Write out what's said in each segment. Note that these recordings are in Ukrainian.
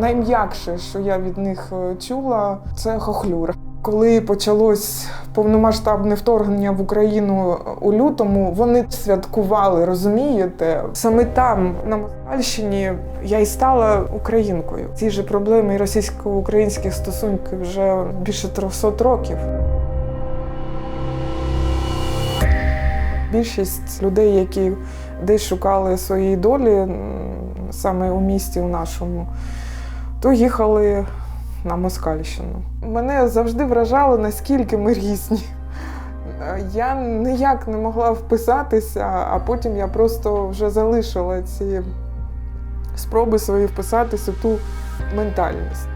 Найм'якше, що я від них е, чула, це хохлюра. Коли почалось повномасштабне вторгнення в Україну у лютому, вони святкували, розумієте? Саме там, на Москальщині, я і стала українкою. Ці ж проблеми російсько-українських стосунків вже більше 300 років. Більшість людей, які десь шукали своєї долі саме у місті у нашому, то їхали на Москальщину. Мене завжди вражало, наскільки ми різні. Я ніяк не могла вписатися, а потім я просто вже залишила ці спроби свої вписатися в ту ментальність.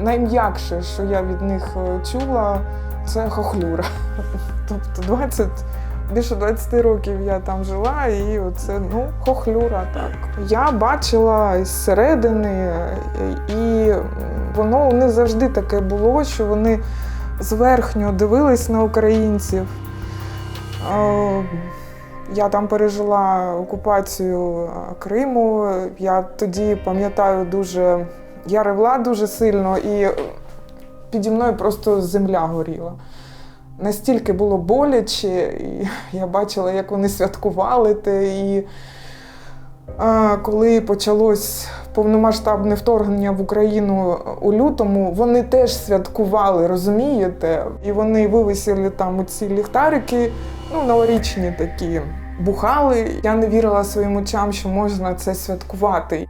Найм'якше, що я від них е, чула, це хохлюра. Тобто 20, більше 20 років я там жила, і оце ну, хохлюра так. Я бачила зсередини, е, і воно них завжди таке було, що вони зверхньо дивились на українців. Е, Я там пережила окупацію е, Криму. Я тоді пам'ятаю дуже, я ревла дуже сильно, і піді мною просто земля горіла. Настільки було боляче, і я бачила, як вони святкували те. І а, коли почалось повномасштабне вторгнення в Україну у лютому, вони теж святкували, розумієте? І вони вивесили там ці ліхтарики, ну, новорічні такі, бухали. Я не вірила своїм очам, що можна це святкувати.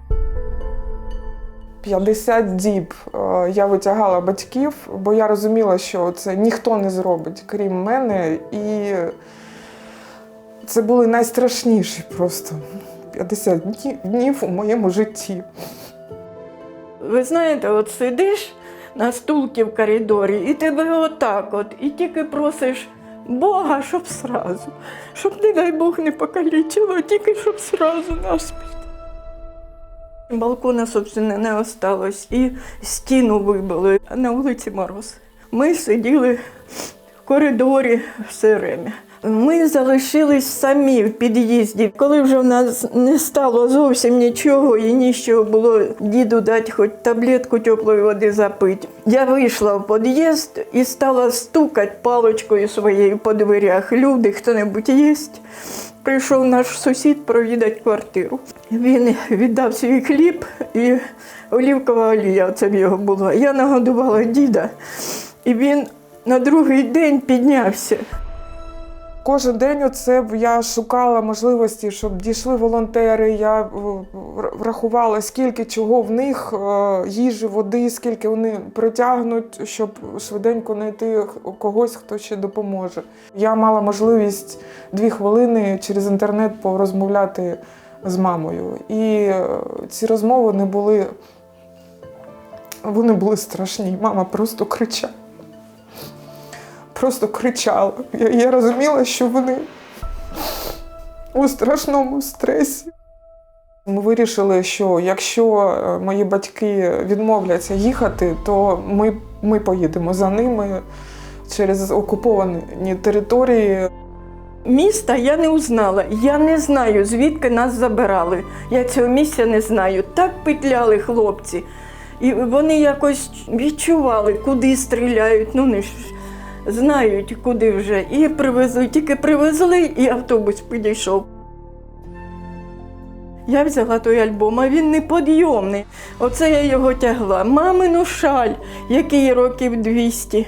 50 діб е, я витягала батьків, бо я розуміла, що це ніхто не зробить, крім мене. І це були найстрашніші просто 50 днів у моєму житті. Ви знаєте, от сидиш на стулці в коридорі, і тебе отак от, і тільки просиш Бога, щоб сразу, щоб, не дай Бог, не покалічило, тільки щоб сразу наспіть. Балкона, собственно, не осталось, і стіну вибили, на вулиці мороз. Ми сиділи в коридорі все время. Ми залишились самі в під'їзді. Коли вже в нас не стало зовсім нічого і нічого було діду дати хоч таблетку теплої води запити. Я вийшла в під'їзд і стала стукати паличкою своєю по дверях. Люди, хто-небудь є. Прийшов наш сусід провідати квартиру. Він віддав свій хліб і олівкова олія це в його була. Я нагодувала діда, і він на другий день піднявся. Кожен день оце я шукала можливості, щоб дійшли волонтери. Я е, врахувала, скільки чого в них, е, їжі, води, скільки вони притягнуть, щоб швиденько знайти когось, хто ще допоможе. Я мала можливість дві хвилини через інтернет порозмовляти з мамою. І е, ці розмови не були. Вони були страшні. Мама просто кричала просто кричала. Я, я розуміла, що вони у страшному стресі. Ми вирішили, що якщо е, мої батьки відмовляться їхати, то ми, ми поїдемо за ними через окуповані території. Міста я не узнала. Я не знаю, звідки нас забирали. Я цього місця не знаю. Так петляли хлопці. І вони якось відчували, куди стріляють. Ну, не ж знають, куди вже. І привезли, тільки привезли, і автобус підійшов. Я взяла той альбом, а він неподйомний. Оце я його тягла. Мамину шаль, який років 200.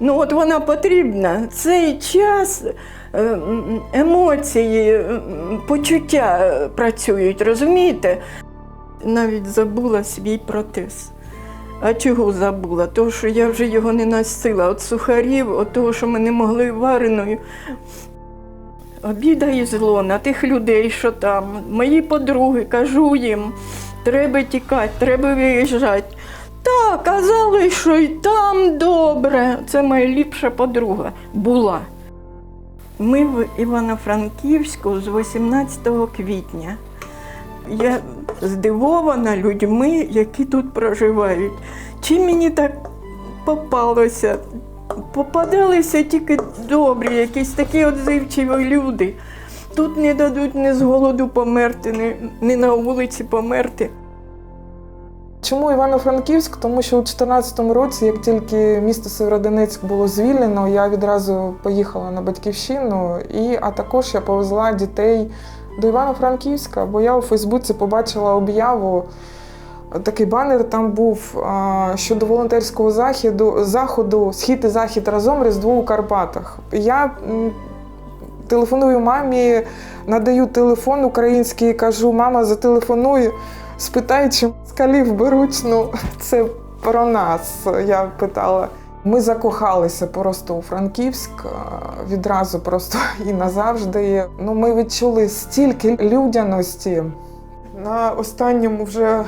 Ну, от вона потрібна. Цей час е, емоції, почуття е, працюють, розумієте? Навіть забула свій протез. А чого забула? Того, що я вже його не носила. От сухарів, от того, що ми не могли вареною. Обіда і зло на тих людей, що там. Мої подруги, кажу їм, треба тікати, треба виїжджати. Так, казали, що й там добре. Це моя ліпша подруга була. Ми в Івано-Франківську з 18 квітня. Я здивована людьми, які тут проживають. Чи мені так попалося? Попадалися тільки добрі, якісь такі отзивчиві люди. Тут не дадуть ні з голоду померти, ні, ні на вулиці померти. Чому Івано-Франківськ? Тому що у 2014 році, як тільки місто Северодонецьк було звільнено, я відразу поїхала на батьківщину, і, а також я повезла дітей до Івано-Франківська, бо я у Фейсбуці побачила об'яву. Такий банер там був щодо волонтерського заходу, заходу Схід і захід разом Різдво у Карпатах. Я телефоную мамі, надаю телефон український, кажу, мама, зателефонуй, спитай, чи скалів беруть. Ну, це про нас. Я питала. Ми закохалися просто у Франківськ відразу просто і назавжди. Ну, ми відчули стільки людяності. На останньому вже е,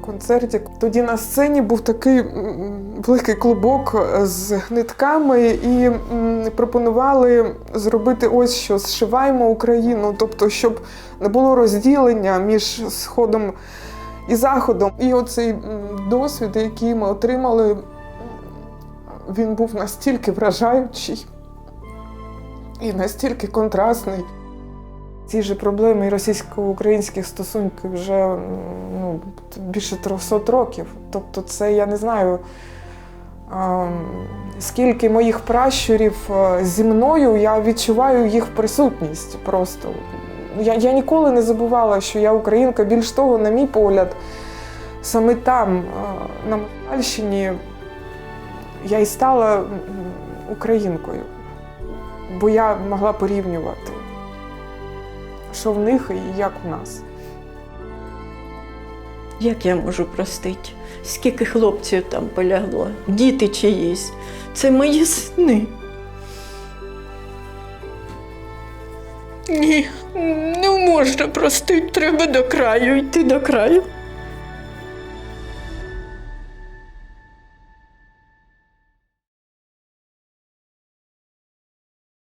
концерті тоді на сцені був такий великий клубок з нитками і пропонували зробити ось що зшиваємо Україну, тобто, щоб не було розділення між сходом і заходом. І оцей досвід, який ми отримали, він був настільки вражаючий і настільки контрастний. Ці ж проблеми російсько-українських стосунків вже ну, більше 300 років. Тобто, це я не знаю, скільки моїх пращурів зі мною я відчуваю їх присутність просто. Я, я ніколи не забувала, що я українка. Більш того, на мій погляд, саме там, на Москальщині, я і стала українкою, бо я могла порівнювати що в них і як у нас. Як я можу простити? Скільки хлопців там полягло, діти чиїсь. Це мої сни. Ні, не можна простити, треба до краю йти до краю.